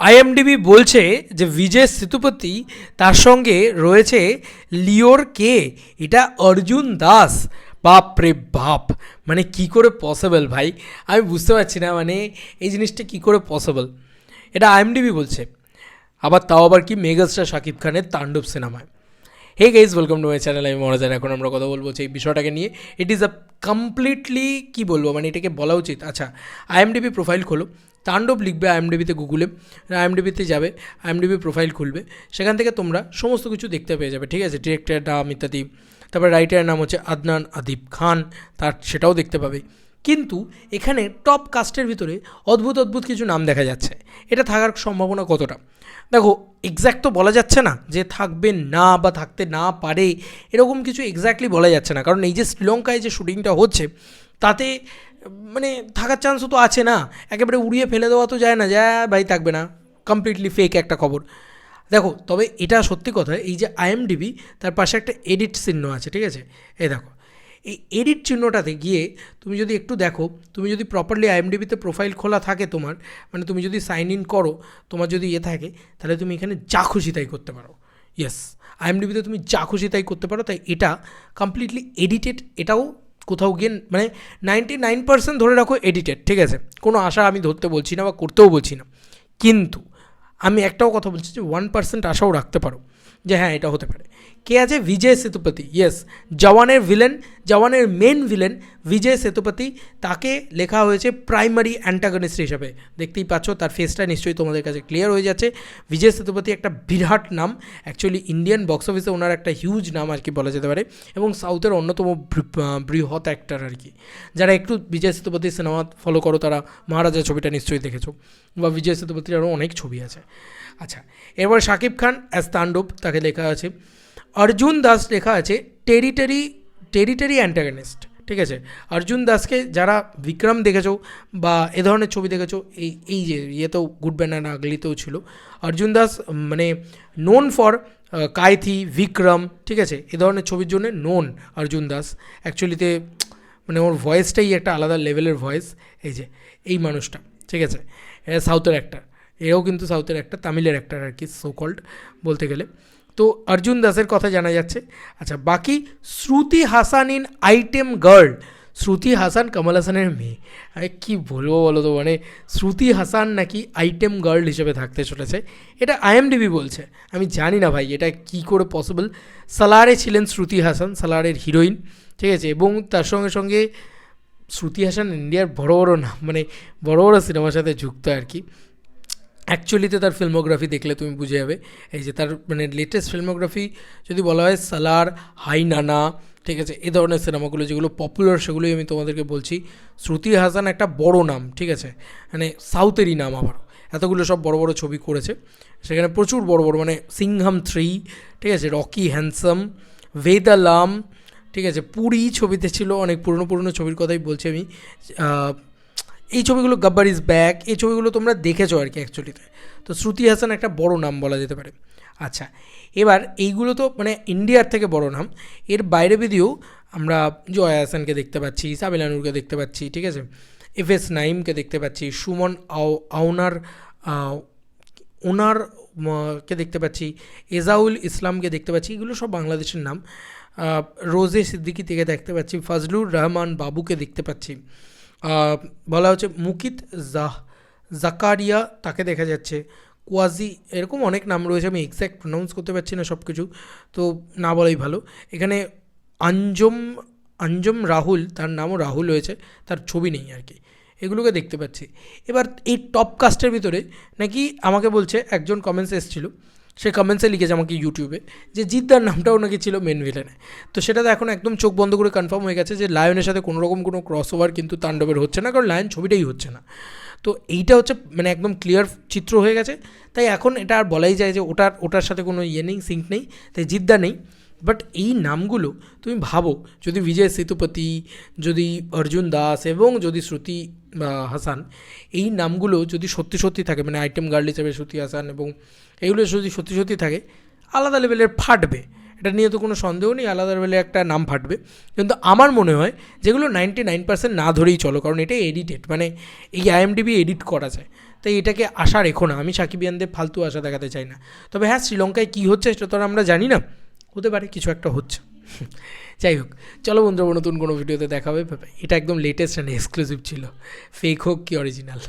IMDb বলছে যে বিজয় সেতুপতি তার সঙ্গে রয়েছে লিওর কে। এটা অর্জুন দাস। বাপ রে বাপ। মানে কি করে পসিবল ভাই? আমি বুঝতে পারছি না মানে এই জিনিসটা কি করে পসিবল এটা আইএমডিবি বলছে। আবার তাও আবার কি মেগাস্টার শাকিব খানের তাণ্ডব সিনেমায়। Hey guys welcome to my channel আমি মহারাজান এখন আমরা কথা বলব এই বিষয়টাকে নিয়ে। ইট ইজ আ কমপ্লিটলি কী বলব? মানে এটাকে বলা উচিত। আচ্ছা আইএমডিবি প্রোফাইল খোলো। তাণ্ডব লিখবে আইএমডিবিতে গুগলে আইএমডিবিতে যাবে আইএমডিবি প্রোফাইল খুলবে, সেখান থেকে তোমরা সমস্ত কিছু দেখতে পেয়ে যাবে, ঠিক আছে? ডিরেক্টরের নাম ইত্যাদি, তারপরে রাইটারের নাম হচ্ছে আদনান আদিব খান, তার সেটাও দেখতে পাবে। কিন্তু এখানে টপ কাস্টের ভিতরে অদ্ভুত অদ্ভুত কিছু নাম দেখা যাচ্ছে। এটা থাকার সম্ভাবনা কতটা? দেখো এক্স্যাক্ট তো বলা যাচ্ছে না যে থাকবে না বা থাকতে না পারে, এরকম কিছু এক্স্যাক্টলি বলা যাচ্ছে না। কারণ এই যে শ্রীলঙ্কায় যে শুটিংটা হচ্ছে, তাতে মানে থাকার চান্সও তো আছে না। একেবারে উড়িয়ে ফেলে দেওয়া তো যায় না, যা ভাই থাকবে না। কমপ্লিটলি ফেক একটা খবর। দেখো, তবে এটা সত্যি কথা, এই যে আইএমডিবি তার পাশে একটা এডিট চিহ্ন আছে, ঠিক আছে? এই দেখো, এই এডিট চিহ্নটাতে গিয়ে তুমি যদি একটু দেখো, তুমি যদি প্রপারলি আইএমডিবিতে প্রোফাইল খোলা থাকে তোমার মানে তুমি যদি সাইন ইন করো, তোমার যদি ইয়ে থাকে, তাহলে তুমি এখানে যা খুশি তাই করতে পারো। ইয়েস আইএমডিবিতে তুমি যা খুশি তাই করতে পারো, তাই এটা কমপ্লিটলি এডিটেড এটাও কোথাও গিয়ে মানে নাইনটি নাইন পার্সেন্ট ধরে রাখো এডিটেড ঠিক আছে? কোনো আশা আমি ধরতে বলছি না বা করতেও বলছি না। কিন্তু আমি একটাও কথা বলছি যে ওয়ান পার্সেন্ট আশাও রাখতে পারো যে হ্যাঁ এটা হতে পারে। কে আছে? বিজয় সেতুপতি ইয়েস জওয়ানের ভিলেন জওয়ানের মেন ভিলেন বিজয় সেতুপতি, তাকে লেখা হয়েছে প্রাইমারি অ্যান্টাগনিস্ট হিসাবে। দেখতেই পাচ্ছ, তার ফেসটা নিশ্চয়ই তোমাদের কাছে ক্লিয়ার হয়ে যাচ্ছে। বিজয় সেতুপতি একটা বিরাট নাম। অ্যাকচুয়ালি ইন্ডিয়ান বক্স অফিসে ওনার একটা হিউজ নাম আর কি বলা যেতে পারে এবং সাউথের অন্যতম বৃহৎ অ্যাক্টার আর কি। যারা একটু বিজয় সেতুপতির সিনেমা ফলো করো, তারা মহারাজা ছবিটা নিশ্চয়ই দেখেছ বা বিজয় সেতুপতির আরও অনেক ছবি আছে। আচ্ছা এরপর শাকিব খান অ্যাজ তাণ্ডব, তাকে লেখা আছে। অর্জুন দাস লেখা আছে, টেরিটারি টেরিটারি অ্যান্টাগনিস্ট, ঠিক আছে? অর্জুন দাসকে যারা বিক্রম দেখেছ বা এ ধরনের ছবি দেখেছ, এই এই যে ইয়েতেও গুড ব্যানার আগলিতেও ছিল, অর্জুন দাস মানে নোন ফর কায়থি বিক্রম, ঠিক আছে? এ ধরনের ছবির জন্য নোন অর্জুন দাস। অ্যাকচুয়ালিতে মানে ওর ভয়েসটাই একটা আলাদা লেভেলের ভয়েস এই যে, এই মানুষটা, ঠিক আছে? সাউথের অ্যাক্টার এরাও কিন্তু সাউথের একটা তামিলের অ্যাক্টার আর কি সো কল্ড বলতে গেলে। তো অর্জুন দাসের কথা জানা যাচ্ছে। আচ্ছা বাকি Shruti Haasan in item girl, Shruti Haasan Kamal হাসানের মেয়ে। আরে, কী বলব বলো তো? মানে শ্রুতি হাসান নাকি আইটেম গার্ল হিসেবে থাকতে চলেছে। এটা আইএমডিবি বলছে। আমি জানি না ভাই, এটা কি করে পসিবল সালারে ছিলেন শ্রুতি হাসান, সালারের হিরোইন ঠিক আছে? এবং তার সঙ্গে সঙ্গে শ্রুতি হাসান ইন্ডিয়ার বড় বড় নাম মানে বড় বড় সিনেমার সাথে যুক্ত আর কি। অ্যাকচুয়ালিতে তার ফিল্মোগ্রাফি দেখলে তুমি বুঝে যাবে। এই যে তার মানে লেটেস্ট ফিল্মোগ্রাফি যদি বলা হয়, সালার, হাই নানা, ঠিক আছে, এ ধরনের সিনেমাগুলো যেগুলো পপুলার সেগুলোই আমি তোমাদেরকে বলছি। শ্রুতি হাসান একটা বড় নাম, ঠিক আছে? মানে সাউথেরই নাম আবার। এতগুলো সব বড় বড় ছবি করেছে। সেখানে প্রচুর বড় বড় মানে সিংহাম থ্রি, ঠিক আছে, রকি হ্যান্ডসাম ভেদালাম ঠিক আছে, পুরী ছবিতে ছিল অনেক পুরনো পুরনো ছবির কথাই বলছি আমি। এই ছবিগুলো গাব্বার ইজ ব্যাক, এই ছবিগুলো তোমরা দেখেছ আর কি অ্যাকচুয়ালিতে তো। শ্রুতি হাসান একটা বড় নাম বলা যেতে পারে। আচ্ছা এবার এইগুলো তো মানে ইন্ডিয়ার থেকে বড় নাম। এর বাইরে বেদিয়েও আমরা জয়া হাসানকে দেখতে পাচ্ছি সাবিলানুরকে দেখতে পাচ্ছি, ঠিক আছে? এফ এস নাইমকে দেখতে পাচ্ছি, সুমন আও আওনার ওনার কে দেখতে পাচ্ছি, এজাউল ইসলামকে দেখতে পাচ্ছি, এগুলো সব বাংলাদেশের নাম। রোজে সিদ্দিকি থেকে দেখতে পাচ্ছি, ফজলুর রহমান বাবুকে দেখতে পাচ্ছি। বলা হচ্ছে মুকিত জাহ, জাকারিয়া তাকে দেখা যাচ্ছে। কোয়াজি এরকম অনেক নাম রয়েছে, আমি এক্স্যাক্ট প্রনাউন্স করতে পারছি না সব কিছু তো না বলাই ভালো। এখানে আঞ্জম আঞ্জম রাহুল, তার নামও রাহুল রয়েছে তার ছবি নেই আর কি। এগুলোকে দেখতে পাচ্ছি। এবার এই টপ কাস্টের ভিতরে নাকি আমাকে বলছে, একজন কমেন্টস এসেছিল, সে কমেন্টসে লিখেছে আমাকে ইউটিউবে যে জিদ্দার নামটাও নাকি ছিল মেন ভিলেনে তো সেটা তো এখন একদম চোখ বন্ধ করে কনফার্ম হয়ে গেছে যে লায়নের সাথে কোনো রকম কোনো ক্রস ওভার কিন্তু তাণ্ডবের হচ্ছে না, কারণ লায়ন ছবিটাই হচ্ছে না। তো এইটা হচ্ছে মানে একদম ক্লিয়ার চিত্র হয়ে গেছে। তাই এখন এটা আর বলাই যায় যে ওটার ওটার সাথে কোনো ইয়ে নেই সিঙ্ক নেই, তাই জিদ্দা নেই। বাট এই নামগুলো তুমি ভাবো, যদি বিজয় সেতুপতি, যদি অর্জুন দাস এবং যদি শ্রুতি হাসান, এই নামগুলো যদি সত্যি সত্যি থাকে মানে আইটেম গার্ল হিসেবে শ্রুতি হাসান এবং এগুলো যদি সত্যি সত্যি থাকে, আলাদা লেভেলের ফাটবে। এটা নিয়ে তো কোনো সন্দেহ নেই, আলাদা লেভেলে একটা নাম ফাটবে। কিন্তু আমার মনে হয় যেগুলো নাইনটি নাইন পার্সেন্ট না ধরেই চলো, কারণ এটা এডিটেড মানে এই আইএমডিবি এডিট করা যায়। তাই এটাকে আশা রেখো না, আমি সাকিবিয়ানদের ফালতু আশা দেখাতে চাই না। তবে হ্যাঁ শ্রীলঙ্কায় কী হচ্ছে সেটা তো আর আমরা জানি না, হতে পারে, কিছু একটা হচ্ছে। যাই হোক, চলো বন্ধুরা নতুন কোনো ভিডিওতে দেখা হবে এটা একদম লেটেস্ট অ্যান্ড এক্সক্লুসিভ ছিল। ফেক হোক কি অরিজিনাল